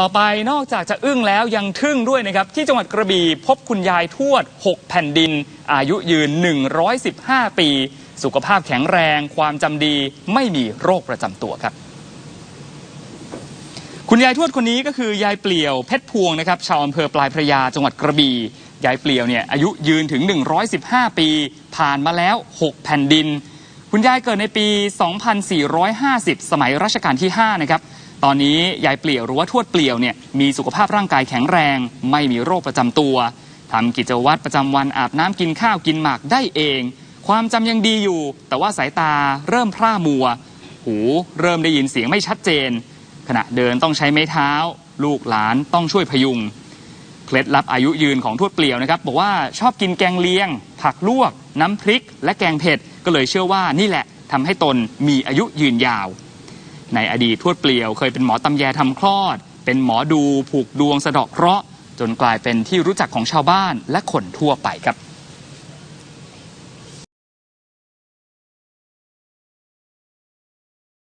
ต่อไปนอกจากจะอึ้งแล้วยังทึ่งด้วยนะครับ ที่จังหวัดกระบี่พบคุณยายทวด 6 แผ่นดิน อายุยืน 115 ปี สุขภาพแข็งแรง ความจำดีไม่มีโรคประจำตัวครับ คุณยายทวดคนนี้ก็คือยายเปลี่ยวเพชรพวงนะครับชาวอำเภอปลายพระยาจังหวัดกระบี่ยายเปลี่ยวเนี่ยอายุยืนถึง 115 ปี ผ่านมาแล้ว 6 แผ่นดิน คุณยายเกิดในปี 2450 สมัยรัชกาลที่ 5 นะครับ ตอนนี้ยายเปลี่ยวหรือว่าทวดเปลี่ยวเนี่ยมีสุขภาพร่างกายแข็งแรง ไม่มีโรคประจำตัวทำกิจวัตรประจำวันอาบน้ำกินข้าวกินหมากได้เอง ความจำยังดีอยู่ แต่ว่าสายตาเริ่มพร่ามัว หูเริ่มได้ยินเสียงไม่ชัดเจน ขณะเดินต้องใช้ไม้เท้า ลูกหลานต้องช่วยพยุงเคล็ดลับอายุยืนของทวดเปลี่ยวนะครับบอกว่าชอบกินแกงเลียง ผักลวก น้ำพริก และแกงเผ็ดก็เลยเชื่อว่านี่แหละทำให้ตนมีอายุยืนยาว ในอดีตทวดเปลี่ยว เคยเป็นหมอตำแยทำคลอด เป็นหมอดูผูกดวงสะเดาะเคราะห์จนกลายเป็นที่รู้จักของชาวบ้านและคนทั่วไปครับ